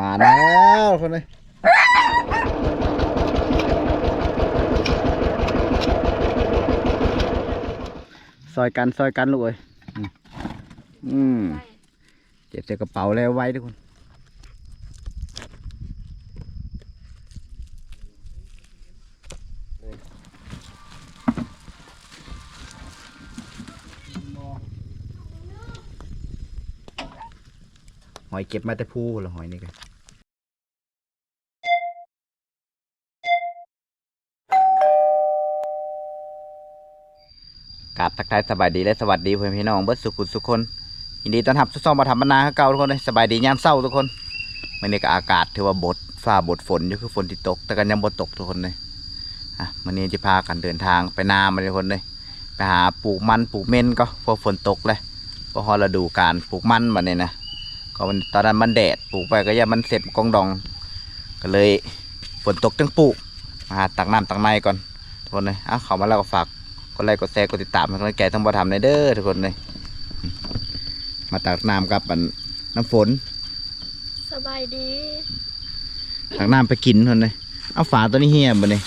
มาแล้วคนนี้ซอยกันซอยกันลูกเอ้ยอืมเจ็บใส่กระเป๋าแล้วไว้ทุกคน อยเก็บมาแต่ผู้เหรอหอยนี่กันกราบทักทายสบายดีและสวัสดีเพื่อนพี่น้องเบิร์ดสุขุมสุคนยินดีต้อนรับทุกซ่อมมาทำบรรณาเก่าทุกคนเลยสบายดียามเศร้าทุกคนวันนี้ก็อากาศถือว่าบดฟ้าบดฝนอยู่คือฝนที่ตก แต่กันยังบดตกทุกคนเลยอะวันนี้จะพากันเดินทางไปนามาทุกคนเลยไปหาปลูกมันปลูกเม่นก็เพอฝนตกเลยเพราะฮอฤดูการปลูกมันมาเนี่ยนะ ก็มันตอนนั้นมันแดดปลูกไปก็ยังมันเสร็จกองดอง ก็เลยฝนตกจังปลูกมาหาตักน้ำตักในก่อนทุกคนเลยอะเขามาแล้วก็ฝากกดไลค์กดแชร์กดติดตามให้กำลังใจทั้งบ่ทำในเด้อทุกคนเลยอืมมาตักน้ำกับอันน้ำฝน สบายดีตักน้ำไปกินทุกคนเลยเอาฝาตัวนี้เฮียบ่เนี่ย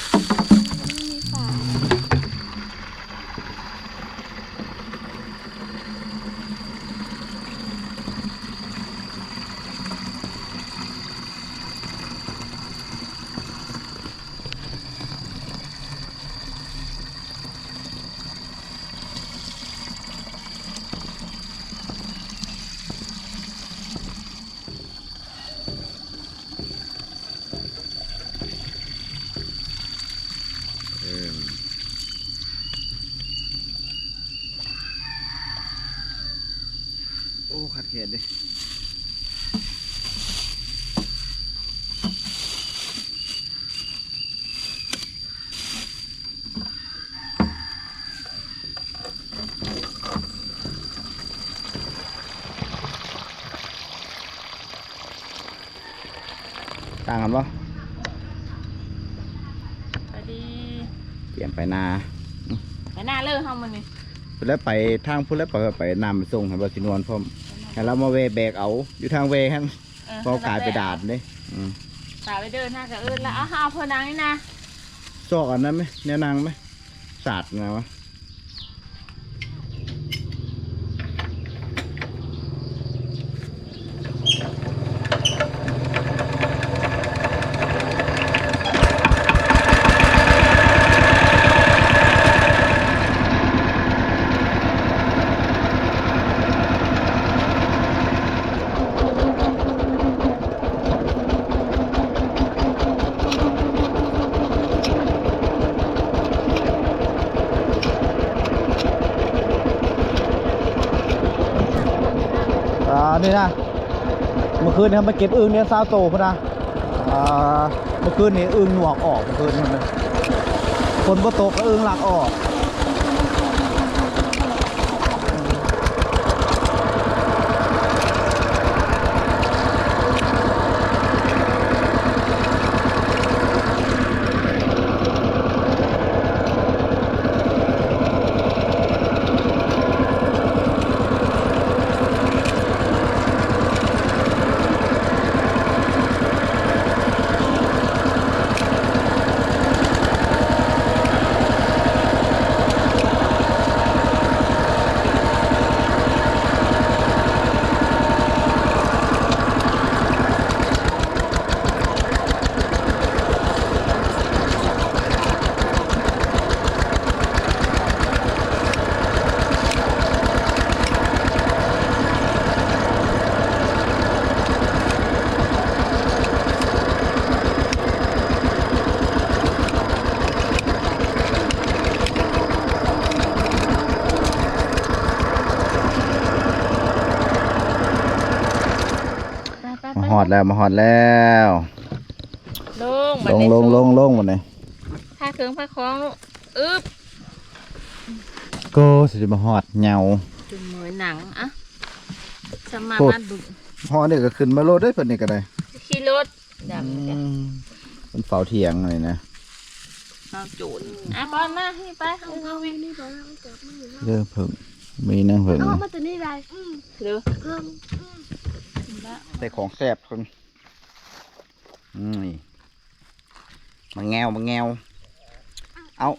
างกันปะสวัสดีเปลี่ยนไปนาไปหน้าเลิกห้องมันนี่พูดแล้วไปทางพูดแล้วไปไปนำไปส่งให้บาสินวนพร้อมให้เรามาเวแบกเอาอยู่ทางเวฮั่นพอกลายไปดาดเลยอืมตาไปเดินหน้ากับเอิญแล้วอ้าวเอาเพอนังนี่นะ ซอกอันนั้นไหมแนวนางไหมศาสตร์ไงวะ อ่านี่นะเมื่อคืนเนี่ยมาเก็บอึ่งเนี่ยซาโตพนะอ่าเมื่อคืนนี่อึ่งหนวกออกเมื่อคืนนี่มันฝนบ่ตก็อึ่งหลักออก อดแล้วมาหอดแล้วลงลงลงลงลงหมดเลยผ้าเครื่องผ้าคล้องลูกอึ๊บก็สิมาหอดเหงา จุ่มเหมือนหนังอะสมาโคตรมันบุกหอดนี่ก็ขึ้นมาโลดได้เพิ่นนี่ก็ได้ขี่รถดำจ้ะอืมมันเฝ้าเถียงเลยนะเอาจูนอะบอลมาให้ไปเอาเอาวิ่งนี่บอลเรื่องเพิ่งมีนั่งเพิ่งเอามาตัวนี้ได้หรือเพิ่มละ ใส่ของแซบคนมนี่มาแงวมาแงวเอา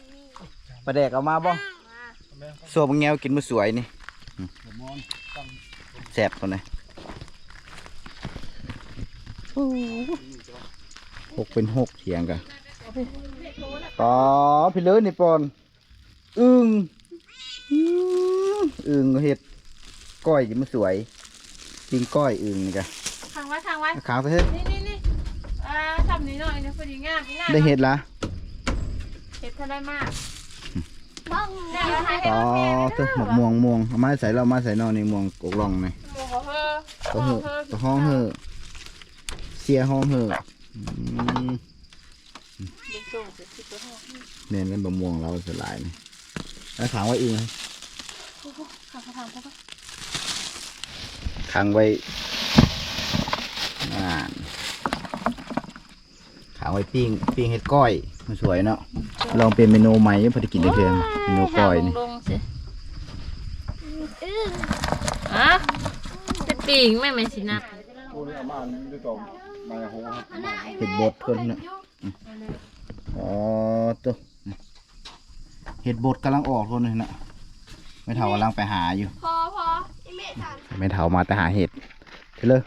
ปลาแดกเอามาบ่โซ่มาแงวกินมือสวยนี่แซบคนเลยหกเป็นหกเถียงกันป๋อพี่เลิศนี่ปอนอึ้งอึ้งเห็ดก้อยกินมือสวยปิงก้อยอึ้งนี่กัน ไว้ทางไว้ ขาวซะเฮ้ยนี่นี่นี่อ่าทำนิดหน่อยนะพอดีงามง่ายได้เห็ดละเห็ดเท่าได้มากบ้องเนี่ยเราให้เห็ดอ๋อแม่ตัวหมกม่วงม่วงเอามาใส่เรามาใส่นอนในม่วงกกล่องนี่หมูเขาเพ้อตัวเหอะตัวห้องเหอะเสียห้องเหอะอืมเด็กส่งเสร็จสิตัวห้องเนี่ยนั่นบะม่วงเราสลายนี่แล้วขังไว้เองนะข้าวทางเขาก็ขังไว้ อ่านขังไว้ปิ้งปิ้งเห็ดก้อยมันสวยเนาะลองเป็นเมนูใหม่พอได้กินได้เพียงเมนูก้อยนี่ลงสิอื้ออะจะปีงไม่ไม่สินะเห็ดบดคนเนาะอืมอ๋อตัวเห็ดบดกำลังออกคนเลยนะไม่เท่ากำลังไปหาอยู่พอพอไอเมฆถามไม่เท่ามาแต่หาเห็ดไปเลย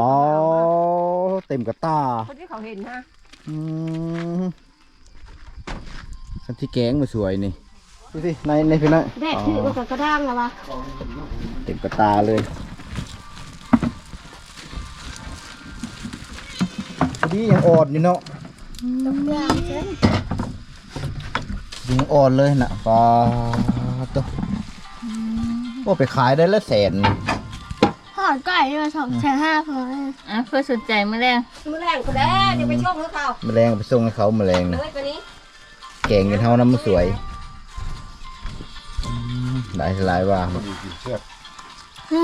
ปอเต็มกระตาคนที่เขาเห็นนะอืมสันที่แกงมาสวยนี่ดูสิในในพี่น้อยแดดถือมากับกระด้างแล้ววะเต็มกระตาเลยพอดียังอ่อนอยู่เนาะตกยางเช่นยังอ่อนเลยนะปลาตัวโอ้ไปขายได้ละแสนห อดไก่มาสองแสนห้าพอเลยอะเพื่อสนใจเมื่อแรงมือแรงก็ได้เดี๋ยวไปช่วงเขาเขาแมลงไปส่งให้เขาแมลงนะ เลยตัวนี้แกงกันเท่าน้ำมันสวยอืมหลายหลายว่ามัน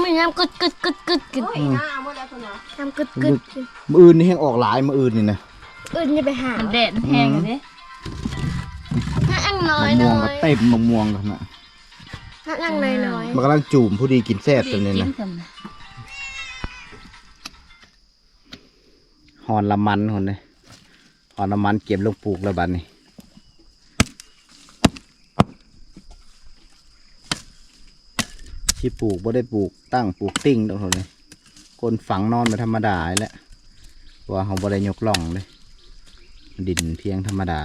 มีน้ำกึดกึดกึดกึดกึดโอ้ยหน้าหมดแล้วตัวเนาะน้ำกึดกึดกึดมืออื่นนี่ยังออกหลายมืออื่นนี่นะอื่นจะไปหามันแดดแห้งอยู่ดิถ้าอังน้อยมะม่น้วงอก็ยเต็มมะม่วงกันนะถ้าอังน้อยน้อยมันกำลังจูมผู้ดีกินแซ่บตัวนี้กินะสำนะ หอนละมันคนเลยหอนละมันเก็บลงปลูกแล้วบัดนี้ที่ปลูกบ่ได้ปลูกตั้งปลูกติ้งตรงนี้คนฝังนอนไปธรรมดาแหละเพราะว่าเขาบ่ได้ยกล่องเลย ดินเพียงธรรมดา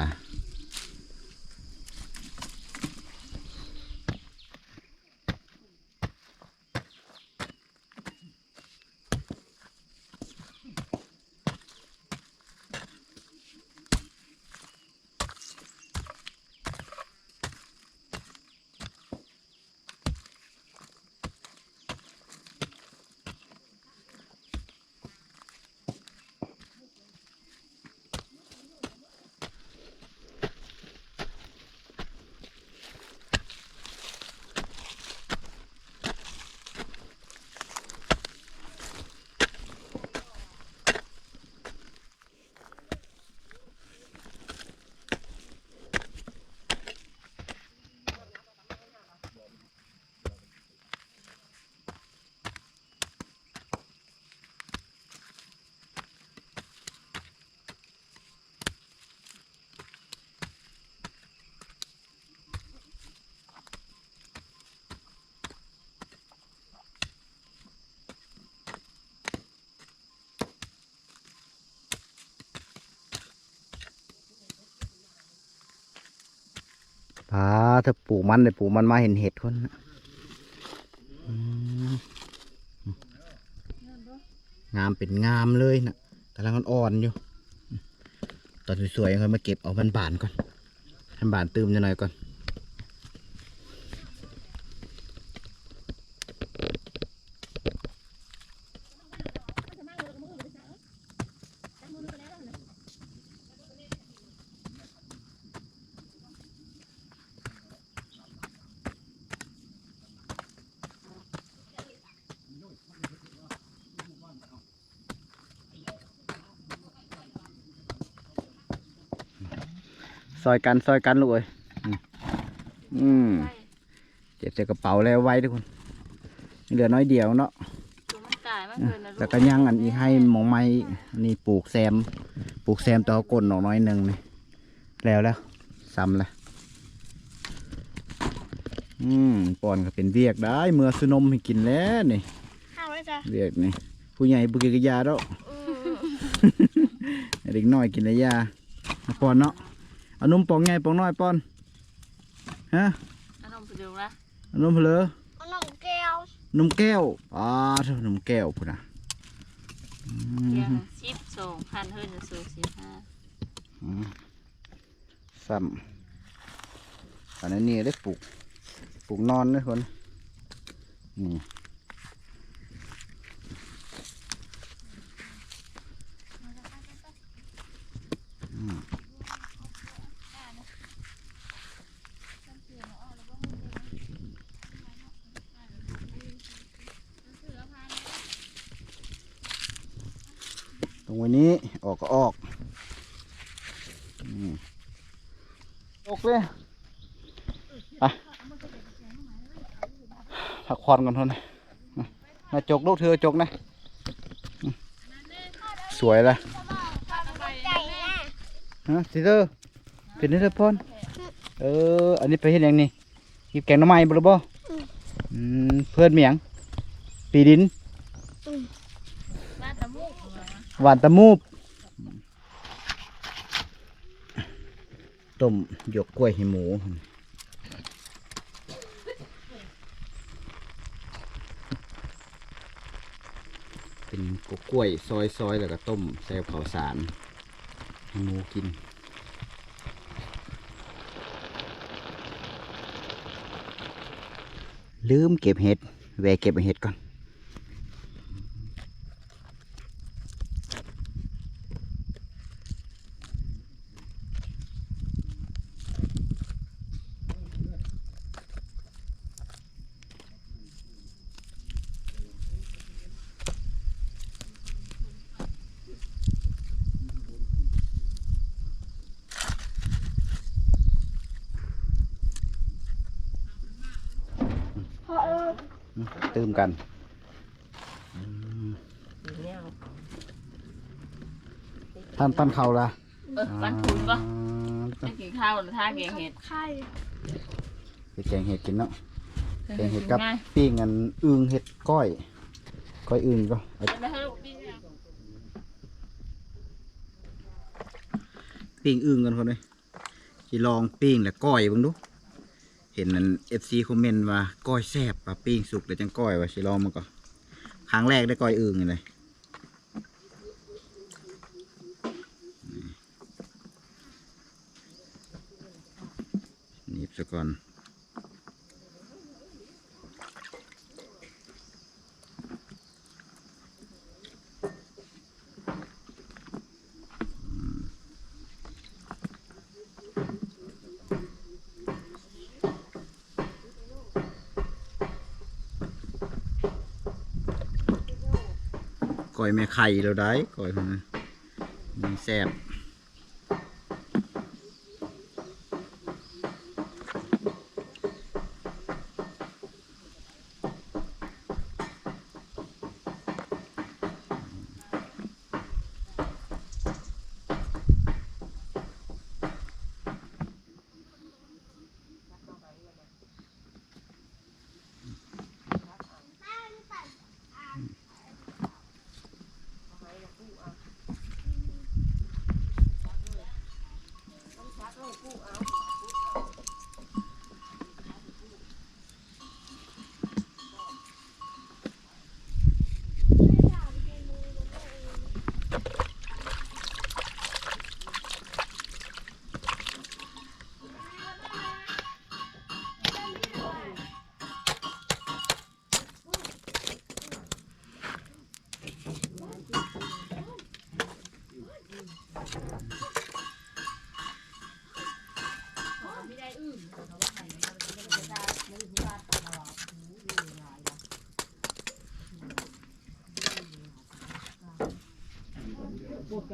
ถ้าปลูกมันเลยปลูกมันมาเห็นเห็ดคนน่ะงามเป็นงามเลยนะกำลังอ่อนอยู่ ตอนสวยๆค่อยมาเก็บเอาบานก่อนให้บานตืมจะหน่อยก่อน อยกันซอยกันลูกเอ้ยอืมอืมเก็บใส่กระเป๋าแล้วไว้ทุกคนเหลือน้อยเดียวเนาะตัวมันตายมันเพิ่นนะลูแล้วกก็ย่างอันอีกให้หมองไม้อันนี้ปลูกแซม ปลูกแซมตัวเอาก้นออกน้อยหนึ่งนี่แล้วแล้วซ้ำละอืมปอนก็เป็นเวียกได้ เมื่อสนมให้กินแล้วนี่ข้าวไว้จ้ะเวียกนี่ผู้ใหญ่บุกิกยาแล้วเด็กน้อยกินระยาเอาปอนเนาะ เอานมปองใหญ่ปองน้อยปอนฮะอันนมไปดูละเอานมเพลอเอาน้องแก้วนมแก้วอ่าเท่านมแก้วพุ่นนะอืเพียงมสิบสองพันเฮ้ยจะสูงสิบห้าอืมซ้ำอันนี้ได้ปลูกปลูกนอนนะคนนี่อืม ตรงวันนี้ออกก็ออกอืมออกเลยไปพักผ่อนก่อนเท่านั้นมาจกลูกเธอจกนะ สวยละใจนะฮะสิเธอเป็นนี่เธอพอนเออ อันนี้ไปเห็นยังนี่กิบแกงน้ำไม้บ่หรือบ่อืมเพื่อนเมียง ปีดิน หวานตะมูบต้มหยกกล้วยให้หมูเป็นกล้วยซอยซอยแล้วก็ต้มใส่ข้าวสารให้หมูกิน ลืมเก็บเห็ดแวะเก็บเห็ดก่อน เพราะเออ ตื่มกัน ท่านท่านเขาละเออบ้นคุณปะอ่าไม่กินข้าวหรือท่าแกงเห็ดไข่แกงเห็ดกินเนาะแกงเห็ดกับปิ้งอันอึ่งเห็ดก้อยก้อยอึ่งก็ปิ้งอึ่งกันคนเลยสิลองปิ้งแล้วก้อยบิ่งดูเห็นนั่น FC คอมเมนต์ว่าก้อยแซ่บว่าปิ้งสุกแล้วจังก้อยว่าสิลองมันก็ครั้งแรกได้ก้อยอึ่งเลยหนีบ ซะก่อนก้อยแม่ไข่เราได้ก้อยคน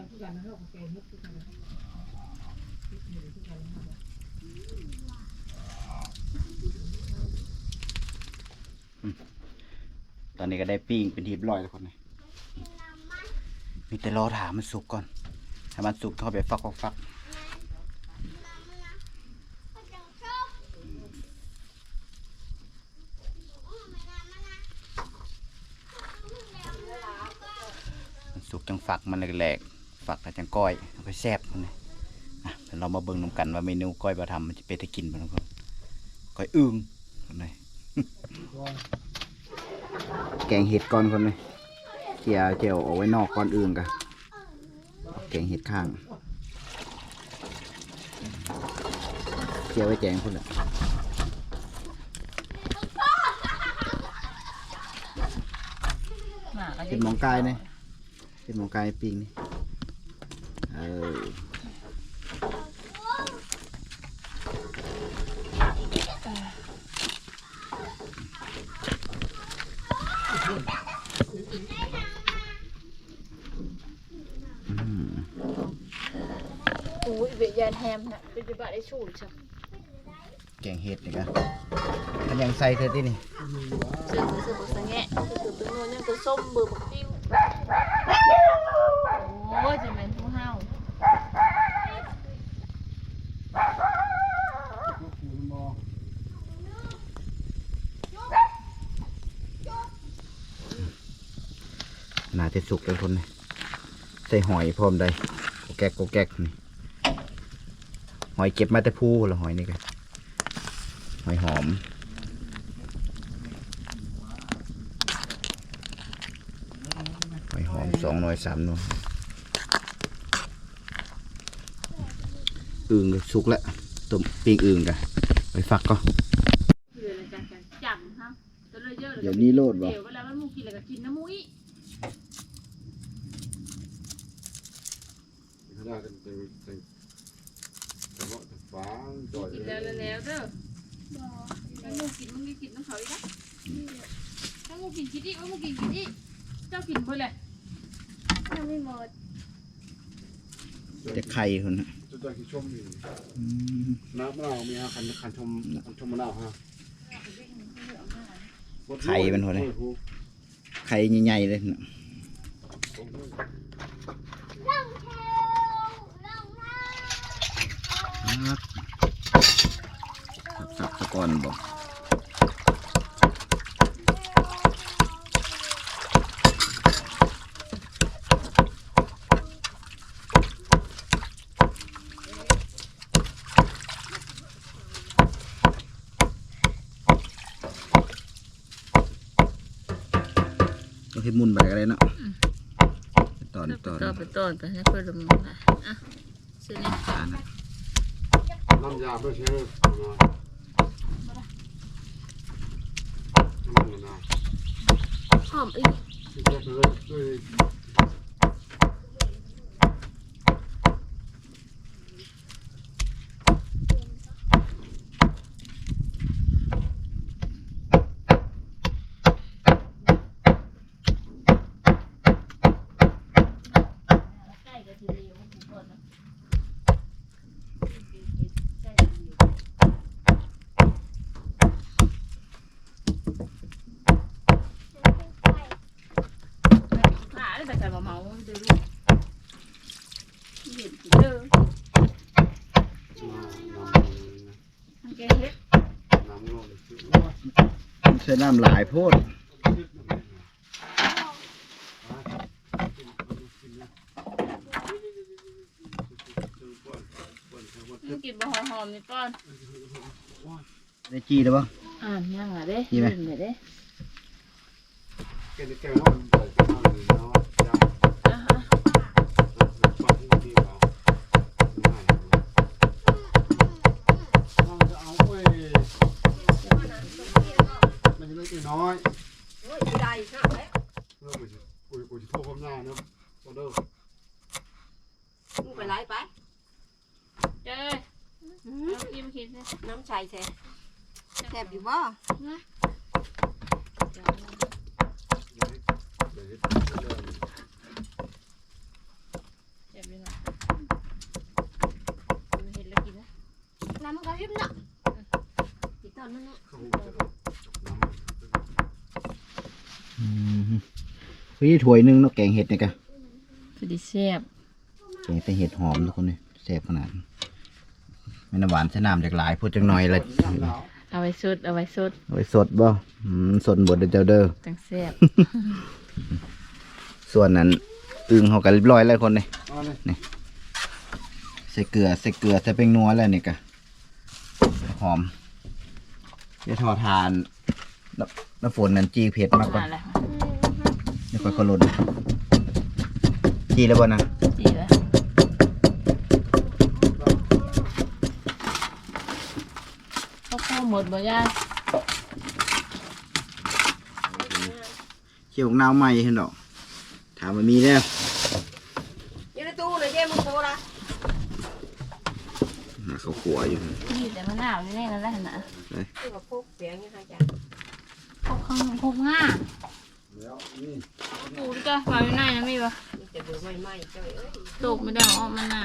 นั้นมีแซ่บตอนนี้ก็ได้ปิ้งเป็นทีบร้อยแล้วคนนี้มีแต่รอถามมันสุกก่อนให้มันสุกเข้าไปฟักฟักฟักมันสุกจังฝักมันแหลกๆ ฝักแล้วจังก้อยแล้วก็แซ่บมันเลยอะเดี๋ยวเรามาเบิ่งนำกันว่าเมนูก้อยบะทำมันจะเป็นตะกินบ่ทุกคนก้อยอึ่งคนเลยแกงเห็ดก่อนคนเลยเกี่ยวเจียวเอาไว้นอกก่อนอื่นกันแกงเห็ดข้างเกี่ยวไว้แกงพุ่นแหละหมาก็เห็ดหมองกายเนี่ยเห็ดหมองกายปิ้งนี่ เอออืมอุ้ยเวียนแฮมน่ะเป็นจะบาได้ชูจ้ะแกงเห็ดนี่กันมันยังใส่เธอที่นี่เสือเสือบักสะแงะคือตัวโน้นยังตัวส้มเบอร์บักปิ้วโอ้ยจะเป็นผู้เฮา น่าจะ สุกแล้วคนนี่ใส่หอยพร้อมได้โกแกกโกแกกนี่หอยเก็บมาแต่ผู้ละหอยนี่กันหอยหอมหอยหอมสองหน่วยสามหน่วยอึ่งก็สุกแล้วต้มปิ้งอึ่งกันไปฟักก็เรืออะไรกันกันจังฮะตัวเลยเยอะเลยเดี๋ยวนี้โลดบ่เดี๋ยวเวลามันมูกินแล้วก็กินน้ำมุ้ยาดเป็นเป็นเป็นแต่ว่าแต่ฟ้าจ่อยกินแล้วแล้วแล้วเด้อถ้ามูกินมึงก็กินน้ำเขาอีกนะถ้ามูกินกินอีกว่ามูกินกินอีกเจ้ากินเพื่ออะไรยังไม่หมดจะไข่คนนะจะได้กี่ชมอยู่น้ำมะนาวมีฮะคันคันชมคันชมมะนาวฮะไข่มันหัวเลยไข่ใหญ่ๆเลยน่ะครับ สับสะก่อนบ่ก็ให้หมุนไปก็ได้เนาะตอนตอนก็ไปต้นไปให้เพื่อนลงมาอะซื้อนี่ ตอนนะ น้ำยาเพื่อใช้น้ำมะนาว หอมอีก ที่จะไปเลยด้วย ใกล้กับทีเดียวทุกคนนะ ขาได้แต่การมาเมาเดี๋ยวลูกเห็นกี่เด้อ น้ำ แกเฮ็ด น้ำงอกใช้น้ำหลายโพดมึงกินบะหอมๆนี่ป้อนได้จี้แล้วปะอ่านยังอะเด้มีไหมนเด้แกนี่แกน้ำใส่ข้าวเลยเนาะจ้า อะ ปลาที่ดีกว่าง่ายเราจะเอาไปมันจะเล็กน้อย โอ้ยได้ค่ะแล้ว เพื่อกูจะกูกูจะโทรความหน้าเนาะโอเดอร์ มึงไปไล่ไป เจ้ยเอากินมากินสิ น้ำใส่แท้แซ่ บอยู่บ่เดี๋ยวเดี๋ยวเดี๋ยวเจ็บเลยนะดูเห็นแล้วกินนะน้ำมันกระพริบเนาะติดตอนนั้นเนาะเขาจะจบน้ำอืมคือถวยหนึงเนาะแกงเห็ดนี่กะโอเคอดีแซ่บเก่งแต่เห็ดหอมทุกคนเลยแซ่บขนาดไม่น้ำหวานใช้น้ำจากหลายพูดจังหน่อยละ เอาไว้สดเอาไว้สดเอาไว้สดบ่อืมสดบดเด้อเจ้าเด้อจังแซ่บส่วนนั้นอึ่งเขากันเรียบร้อยแล้วคนนี่เอาเลยใส่เกลือใส่เกลือใส่เป็นนัวแล้วนี่กะหอมเดี๋ยวทอทานน้ำน้ำฝนนั้นจีเผ็ดมากกว่านั่นแหละเดี๋ยวค่อยๆลดจีแล้วบ่นะ หมดบ่ย่าเขี่ยวของนาวใหม่เห็นดอกถามมันมีแล้วอยู่ในตู้เลยเจ้มึงโทรละเขาขัวอยู่นี่แต่มะนาวนี่แน่นั่นแหละนะที่ว่าพกเสียงยังไงจ้ะพกข้างพกง่าแล้วนี่ปูจ้ะฝาอยู่ไหนนะมีปะมีแต่เบื่อใหม่ๆเจ้าเอ้ยตกไม่ได้ออกมันน่ะ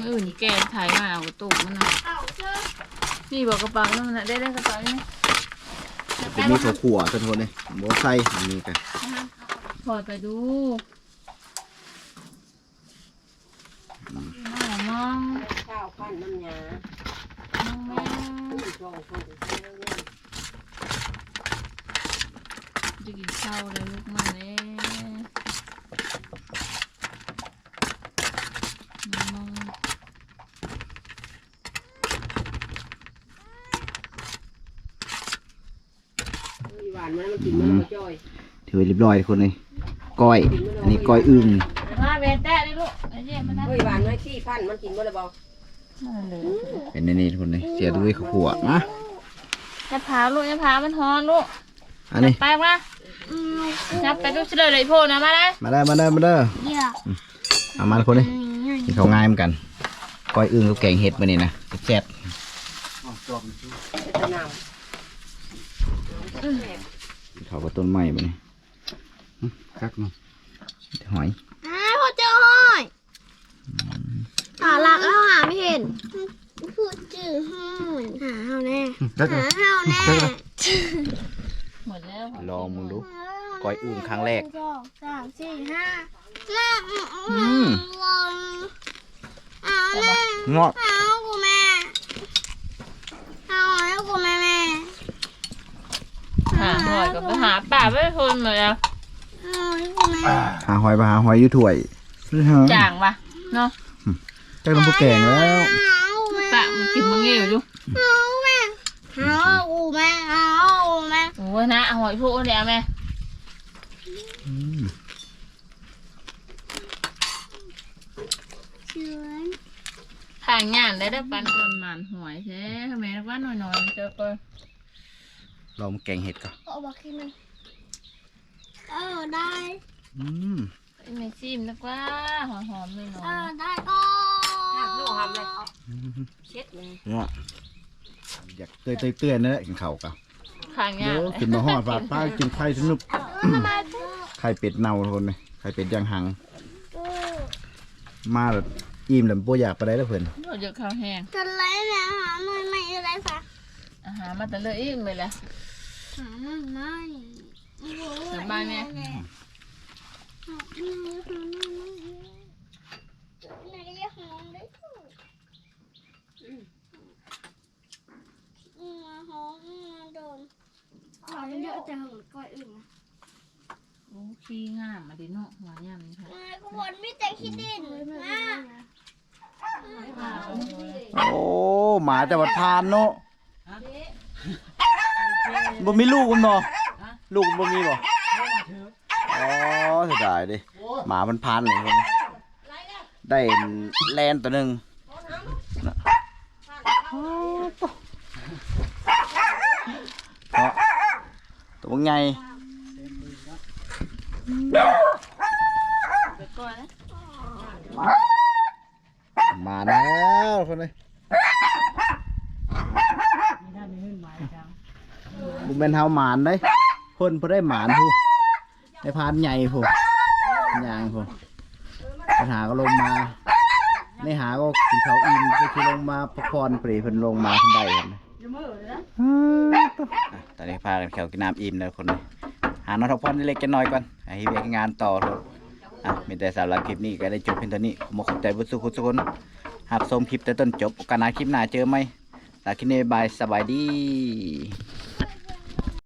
มื่ออื่นแกถ่ายมาเอาตกมันน่ะ นี่บอกกระเป๋านั่นน่ะได้ได้กระเป๋านี่ผมมีเขาขัวจนทนเลยโบไส้อันนี้กันถอดไปดูมองมองข้าวพันน้ำยามองแม่ช่องคนเสียงเนี่ยจะกินข้าวเลยลูกมาเลยมอง เฮ้ยหวานมันมันกินมันมาจ่อยถือไว้เรียบร้อยทุกคนเลยก้อย อันนี้ก้อยอึ่งมาเวนแตะเลยลูกไอ้เจ๊มานะเฮ้ยหวานน้อยขี้พันมันกินบ่ได้บ่เป็นในนี้ทุกคนเลยเสียด้วยเขาขัวนะจะพาลูกจะพามันฮอนลูกอันนี้ไปมานับไปดูเฉลยเลยโพนะมาเลยมาได้อมาได้อมาได้อเดี๋ยวเอามาทุกคนเลยกินเขาวง่ายเหมือนกันก้อยอึ่งกับแกงเห็ดมานี่นะแซ่บ เอาจอบมันซื้อเป็นตะนๆเขากับต้นไม้มานี่คักเนาะหอยอ้าวพอเจอห้อยหาหลักแล้วหาไม่เห็นพูดจื้อห้อยหาเฮาแน่คักหาเนาะเฮาแน่หมดแล้วลองมึงดูก้อยอึ่งครั้งแรกหนึ่สองสามสี่ห้าห้าอืมอืมลองเอาแน่เงาะเอากูแม่เอาให้กูแม่แม่ หาหอยกับไปหาป่าไปทนหมดแล้วเอาให้กูแม่หาหอยไปหาหอยอยู่ถ้วยจ่างปะเนาะจักน้ำพวกแกงแล้วเอาแม่ปะมันกินมังเงี้ยวอยู่เอาแม่เอากูแม่เอากูแม่โอ้ยนะเอาหอยพวกเดียวแม่เชื่อทางงานได้ได้ปันคนหมันหวยใช่ไหมว่าหน่อยๆเจอก็ ลองแกงเห็ดก่อนเอาบอกให้มันเออได้อืมไม่ซิมนะกว่าหอมหอมเลยเอเนาะอได้ก็ำห้ามลูกห้ามเลยเช็ดเลยเงาะอยากเตยเตยเตือนนั่นแหละกินข้าวกับทางงานเดี๋ยวกินมาหอดฝาดป้ากินไข่สนุกไข่เป็ดเน่าทุกคนเลยไข่เป็ดย่างหัง มาแบบอิ่มแล้วบ่อยากไปได้แล้วเพิ่นเราจะข้าวแห้งกันเลยเนี่ยหาไม่ไม่อะไรสัก อาหารมาแต่เลยอีกเลยละหาไม่ไม่สบายไหมขอเยอะจะหึงก้อยอื่นโอ้ขี้งามมาดิเนาะหัวยำนี่ค่ะขบวนมิแต่ขี้ดินนะโอ้หมาแต่วัดพานเนาะ บ่มีลูกมันบ่ลูกมันบ่มีบ่อ๋อเสียดายดิหมามันพานเลยคนได้แลนตัวหนึงน่ะเนาะตัวไง ไปก่อนนะ มาแล้วคนเลย บุเป็นเฮาหมานได้คนพอได้หมานผู้ได้พานใหญ่ผู้ยางผู้ปัญหาก็ลงมาในหาก็กินเขาอิ่มไปที่ลงมาพักผ่อนปรีเพิ่นลงมาคนใดเห็นตอนนี้พากันแขวกินน้ำอิ่มแล้วคนหาน้องทบพรเล็กๆกันหน่อยก่อนให้เวียกงานต่อเถอะอะมีแต่สำหรับคลิปนี้ก็ได้จบเพียงเท่านี้ขอขอบใจบุสุขุทุคนหากชมคลิปแต่ต้นจบโอกาสหน้าคลิปหน้าเจอไหมลาคินีบายสบายดี